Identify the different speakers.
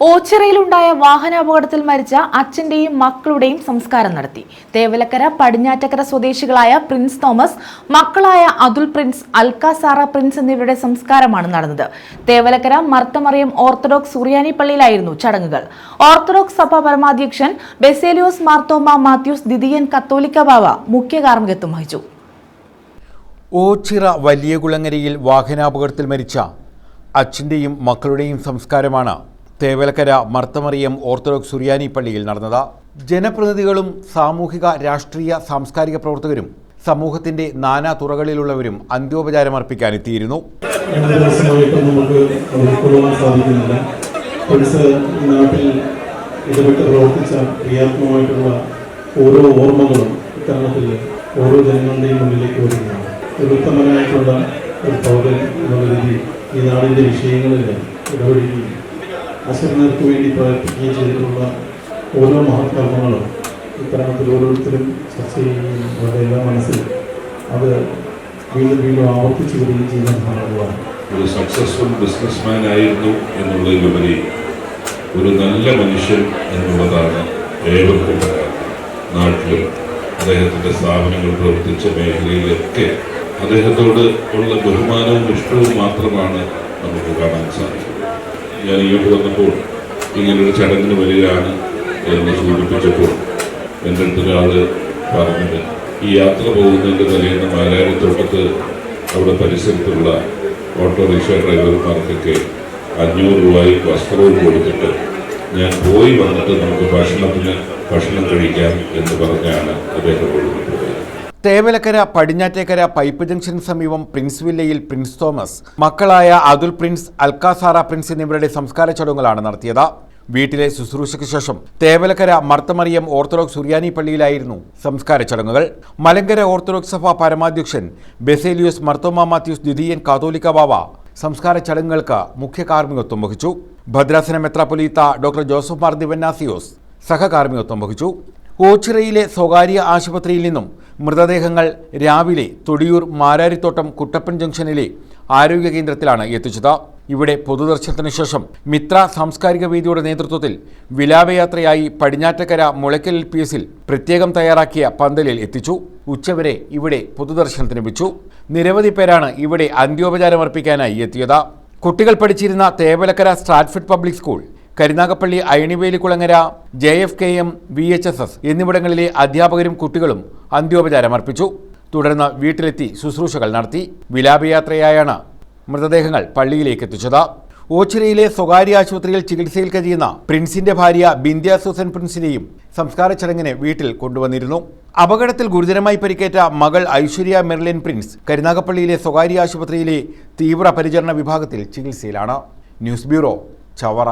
Speaker 1: ഓച്ചിറയിലുണ്ടായ വാഹനാപകടത്തിൽ മരിച്ച അച്ഛന്റെയും മക്കളുടെയും സംസ്കാരം നടത്തി. തേവലക്കര പടിഞ്ഞാറ്റക്കര സ്വദേശികളായ പ്രിൻസ് തോമസ് മക്കളായ അതുൽ പ്രിൻസ് അൽക്കാസാറ പ്രിൻസ് എന്നിവരുടെ സംസ്കാരമാണ് നടന്നത്. തേവലക്കര മർത്തമറിയം ഓർത്തഡോക്സ് സുറിയാനി പള്ളിയിലായിരുന്നു ചടങ്ങുകൾ. ഓർത്തഡോക്സ് സഭ പരമാധ്യക്ഷൻ ബെസേലിയോസ് മാർത്തോമ മാത്യൂസ് ദിദിയൻ കത്തോലിക്ക ബാവ മുഖ്യ കാർമ്മികത്വം വഹിച്ചു.
Speaker 2: ഓച്ചിറ വലിയ കുളങ്ങരയിൽ വാഹനാപകടത്തിൽ മരിച്ച അച്ഛന്റെയും മക്കളുടെയും സംസ്കാരമാണ് തേവലക്കര മർത്തമറിയം ഓർത്തഡോക്സ് സുറിയാനി പള്ളിയിൽ നടന്നത്. ജനപ്രതിനിധികളും സാമൂഹിക രാഷ്ട്രീയ സാംസ്കാരിക പ്രവർത്തകരും സമൂഹത്തിന്റെ നാനാ തുറകളിലുള്ളവരും അന്ത്യോപചാരമർപ്പിക്കാനെത്തിയിരുന്നു
Speaker 3: അർപ്പിക്കാൻ എത്തിയിരുന്നു ഇടപെട്ട് പ്രവർത്തിച്ച ക്രിയാത്മകമായിട്ടുള്ള ഓരോ ഓർമ്മകളും ഇത്തരണത്തിൽ ഓരോ ജനങ്ങളുടെയും മുന്നിലേക്ക് വരുന്നതാണ് ഒരു ഉത്തമനായിട്ടുള്ള ഒരു പൗരൻ എന്നുള്ള രീതിയിൽ ഈ നാടിന്റെ വിഷയങ്ങളിൽ ഇടപെടുകയും അശരണർക്ക് വേണ്ടി പ്രവർത്തിക്കുകയും ചെയ്തിട്ടുള്ള ഓരോ മഹത്കർമ്മങ്ങളും ഇത്തരണത്തിൽ ഓരോരുത്തരും ചർച്ച ചെയ്യുകയും അവരുടെ എല്ലാ മനസ്സിൽ അത് വീണ്ടും വീണ്ടും ആവർത്തിച്ചു വരികയും ചെയ്യുന്ന
Speaker 4: ഒരു സക്സസ്ഫുൾ ബിസിനസ്മാൻ ആയിരുന്നു എന്നുള്ളതിലുപരി ഒരു നല്ല മനുഷ്യൻ എന്നുള്ളതാണ് ഏവർക്കും നാട്ടിലും അദ്ദേഹത്തിന്റെ സ്ഥാപനങ്ങൾ പ്രവർത്തിച്ച മേഖലയിലൊക്കെ അദ്ദേഹത്തോട് ഉള്ള ബഹുമാനവും ഇഷ്ടവും മാത്രമാണ് നമുക്ക് കാണാൻ സാധിക്കുന്നത്. ഞാൻ ഇങ്ങോട്ട് വന്നപ്പോൾ ഇങ്ങനൊരു ചടങ്ങിന് വരികയാണ് എന്ന് സൂചിപ്പിച്ചപ്പോൾ എന്റെ അടുത്തൊരാൾ പറഞ്ഞത് ഈ യാത്ര പോകുന്നതിന്റെ തലേന്ന് മാരാരിത്തോട്ടത്ത് അവിടെ പരിസരത്തുള്ള ഓട്ടോറിക്ഷ ഡ്രൈവർമാർക്കൊക്കെ അഞ്ഞൂറ് രൂപയും വസ്ത്രവും കൊടുത്തിട്ട് ഞാൻ പോയി വന്നിട്ട് നമുക്ക് ഭക്ഷണത്തിന് ഭക്ഷണം കഴിക്കാം എന്ന് പറഞ്ഞാണ് അദ്ദേഹം
Speaker 2: തേവലക്കര പടിഞ്ഞാറ്റേക്കര പൈപ്പ് ജംഗ്ഷന് സമീപം പ്രിൻസ് വില്ലയിൽ പ്രിൻസ് തോമസ് മക്കളായ അതുൽ പ്രിൻസ് അൽക്കാസാറ പ്രിൻസ് എന്നിവരുടെ സംസ്കാര ചടങ്ങുകളാണ് നടത്തിയത്. വീട്ടിലെ ശുശ്രൂഷയ്ക്ക് ശേഷം തേവലക്കര മർത്തമറിയം ഓർത്തഡോക്സ് സുറിയാനി പള്ളിയിലായിരുന്നു സംസ്കാര ചടങ്ങുകൾ. മലങ്കര ഓർത്തഡോക്സ് സഭ പരമാധ്യക്ഷൻ ബെസേലിയോസ് മർത്തോമ മാത്യൂസ് ദ്വിതീയൻ കാതോലിക്ക ബാവ സംസ്കാര ചടങ്ങുകൾക്ക് മുഖ്യ കാർമ്മികത്വം വഹിച്ചു. ഭദ്രാസന മെത്രാപൊലീത്ത ഡോക്ടർ ജോസഫ് മാർ ദിവന്നാസിയോസ് സഹകാർമ്മികത്വം വഹിച്ചു. ഓച്ചിറയിലെ സ്വകാര്യ ആശുപത്രിയിൽ നിന്നും മൃതദേഹങ്ങൾ രാവിലെ തൊടിയൂർ മാരാരിത്തോട്ടം കുട്ടപ്പൻ ജംഗ്ഷനിലെ ആരോഗ്യ കേന്ദ്രത്തിലാണ് എത്തിച്ചത്. ഇവിടെ പൊതുദർശനത്തിന് ശേഷം മിത്ര സാംസ്കാരിക വേദിയുടെ നേതൃത്വത്തിൽ വിലാപയാത്രയായി പടിഞ്ഞാറ്റക്കര മുളയ്ക്കൽ പി എസിൽ പ്രത്യേകം തയ്യാറാക്കിയ പന്തലിൽ എത്തിച്ചു. ഉച്ചവരെ ഇവിടെ പൊതുദർശനത്തിന് വെച്ചു. നിരവധി പേരാണ് ഇവിടെ അന്ത്യോപചാരമർപ്പിക്കാനായി എത്തിയത്. കുട്ടികൾ പഠിച്ചിരുന്ന Thevalakkara Stratford public school Karunagappally Ayanivelikulangara J F K M V H S S എന്നിവിടങ്ങളിലെ അധ്യാപകരും കുട്ടികളും അന്ത്യോപചാരം അർപ്പിച്ചു. തുടർന്ന് വീട്ടിലെത്തി ശുശ്രൂഷകൾ നടത്തി. വിലാപയാത്രയായാണ് മൃതദേഹങ്ങൾ പള്ളിയിലേക്ക് എത്തിച്ചത്. ഓച്ചിറയിലെ സ്വകാര്യ ആശുപത്രിയിൽ ചികിത്സയിൽ കഴിയുന്ന പ്രിൻസിന്റെ ഭാര്യ ബിന്ധ്യ സൂസൻ പ്രിൻസിനെയും സംസ്കാര ചടങ്ങിന് വീട്ടിൽ കൊണ്ടുവന്നിരുന്നു. അപകടത്തിൽ ഗുരുതരമായി പരിക്കേറ്റ മകൾ ഐശ്വര്യ മെർലിൻ പ്രിൻസ് കരുനാഗപ്പള്ളിയിലെ സ്വകാര്യ ആശുപത്രിയിലെ തീവ്രപരിചരണ വിഭാഗത്തിൽ ചികിത്സയിലാണ്. News bureau Chavara.